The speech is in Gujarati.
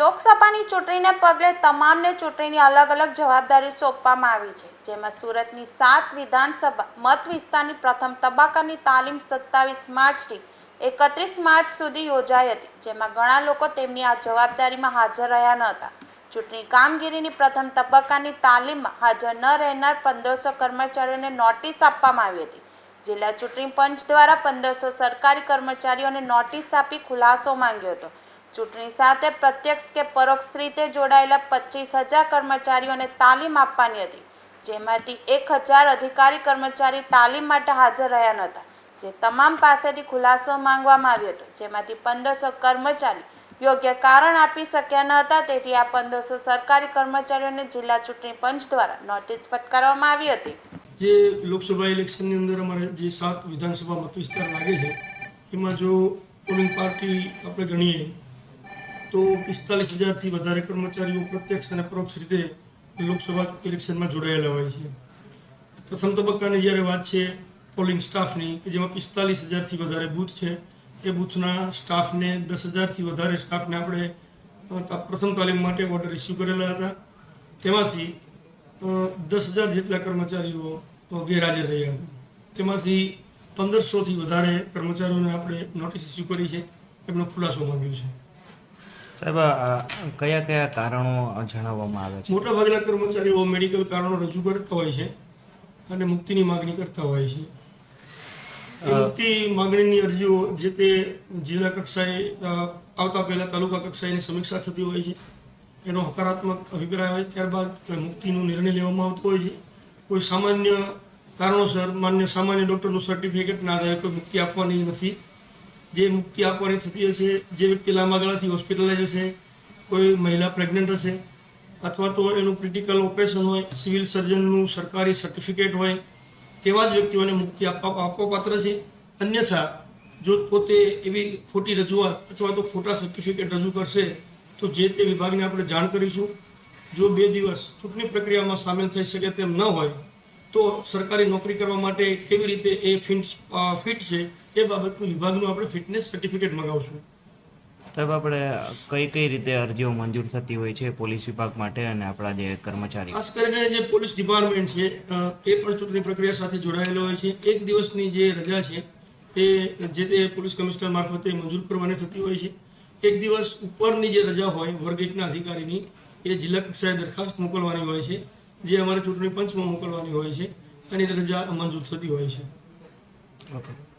લોકસભાની ચૂંટણીને પગલે તમામને ચૂંટણીની અલગ અલગ જવાબદારી સોંપવામાં આવી છે, જેમાં સુરતની સાત વિધાનસભા મત વિસ્તારની પ્રથમ તબક્કાની તાલીમ સત્તાવીસ માર્ચથી એકત્રીસ માર્ચ સુધી યોજાઈ હતી, જેમાં ઘણા લોકો તેમની આ જવાબદારીમાં હાજર રહ્યા ન હતા. ચૂંટણી કામગીરીની પ્રથમ તબક્કાની તાલીમમાં હાજર ન રહેનાર પંદરસો કર્મચારીઓને નોટિસ આપવામાં આવી હતી. જિલ્લા ચૂંટણી પંચ દ્વારા પંદરસો સરકારી કર્મચારીઓને નોટિસ આપી ખુલાસો માંગ્યો હતો. ચૂંટણી સાથે પ્રત્યક્ષ કે પરોક્ષ રીતે જોડાયેલા પચીસ હજાર કર્મચારીઓને તાલીમ આપવાની હતી, જેમાંથી એક હજાર અધિકારી કર્મચારી તાલીમ માટે હાજર રહ્યા નહોતા, જે તમામ પાસેથી ખુલાસો માંગવામાં આવ્યો હતો, જેમાંથી પંદરસો કર્મચારી યોગ્ય કારણ આપી શક્યા ન હતા, તેથી આ પંદરસો સરકારી કર્મચારીઓને જિલ્લા ચૂંટણી પંચ દ્વારા નોટિસ ફટકારવામાં આવી હતી. જે લોકસભા ઇલેક્શનની અંદર અમારે જે સાત વિધાનસભા મતવિસ્તાર લાગે છે, એમાં જો પોલિંગ પાર્ટી આપણે ગણીએ તો પિસ્તાલીસ હજારથી વધારે કર્મચારીઓ પ્રત્યક્ષ અને પરોક્ષ રીતે લોકસભા ઇલેક્શનમાં જોડાયેલા હોય છે. પ્રથમ તબક્કાની જ્યારે વાત છે પોલિંગ સ્ટાફની, કે જેમાં પિસ્તાલીસ હજારથી વધારે બૂથ છે, એ બૂથના સ્ટાફને દસ હજારથી વધારે સ્ટાફને આપણે પ્રથમ તાલીમ માટે ઓર્ડર ઇસ્યુ કરેલા હતા. તેમાંથી દસ હજાર જેટલા કર્મચારીઓ ગેરહાજર રહ્યા હતા. તેમાંથી પંદરસોથી વધારે કર્મચારીઓને આપણે નોટિસ ઇસ્યુ કરી છે. એમનો ખુલાસો માંગ્યો છે. સાહેબ કયા કયા કારણો જણાવવામાં આવે છે? મોટાભાગના કર્મચારીઓ મેડિકલ કારણો રજૂ કરતા હોય છે અને મુક્તિની માગણી કરતા હોય છે. મુક્તિ માગણીની અરજીઓ જે તે જિલ્લા કક્ષાએ આવતા પહેલા તાલુકા કક્ષાએની સમીક્ષા થતી હોય છે. એનો હકારાત્મક અભિપ્રાય હોય ત્યારબાદ મુક્તિનો નિર્ણય લેવામાં આવતો હોય છે. કોઈ સામાન્ય કારણોસર માન્ય સામાન્ય ડૉક્ટરનું સર્ટિફિકેટના આધારે કોઈ મુક્તિ આપવાની નથી. જે મુક્તિ આપવાની થતી હશે, જે વ્યક્તિ લાંબા ગાળાથી હોસ્પિટલાઇઝ હશે, કોઈ મહિલા પ્રેગ્નન્ટ હશે, અથવા તો એનું ક્રિટિકલ ઓપરેશન હોય, સિવિલ સર્જનનું સરકારી સર્ટિફિકેટ હોય, તેવા જ વ્યક્તિઓને મુક્તિ આપવા આપવા પાત્ર છે. અન્યથા, જો પોતે એવી ખોટી રજૂઆત અથવા તો ખોટા સર્ટિફિકેટ રજૂ કરશે, તો જે તે વિભાગને આપણે જાણ કરીશું. જો બે દિવસ ચૂંટણી પ્રક્રિયામાં સામેલ થઈ શકે તેમ ન હોય તો સરકારી નોકરી કરવા માટે કેવી રીતે એ ફિટ ફિટ છે એ બાબતનું વિભાગનું આપણે ફિટનેસ સર્ટિફિકેટ મગાવશું. સાહેબ આપણે કઈ કઈ રીતે અરજીઓ મંજૂર થતી હોય છે પોલીસ વિભાગ માટે અને આપણા જે કર્મચારી? ખાસ કરીને જે પોલીસ ડિપાર્ટમેન્ટ છે એ પણ ચૂંટણી પ્રક્રિયા સાથે જોડાયેલો હોય છે. એક દિવસની જે રજા છે એ જે તે પોલીસ કમિશનર મારફતે મંજૂર કરવાની થતી હોય છે. એક દિવસ ઉપરની જે રજા હોય વર્ગ એકના અધિકારીની એ જિલ્લા કક્ષાએ દરખાસ્ત મોકલવાની હોય છે. જે અમારે ચૂંટણી પંચમાં મોકલવાની હોય છે. એની રજા મંજૂર થતી હોય છે. ઓકે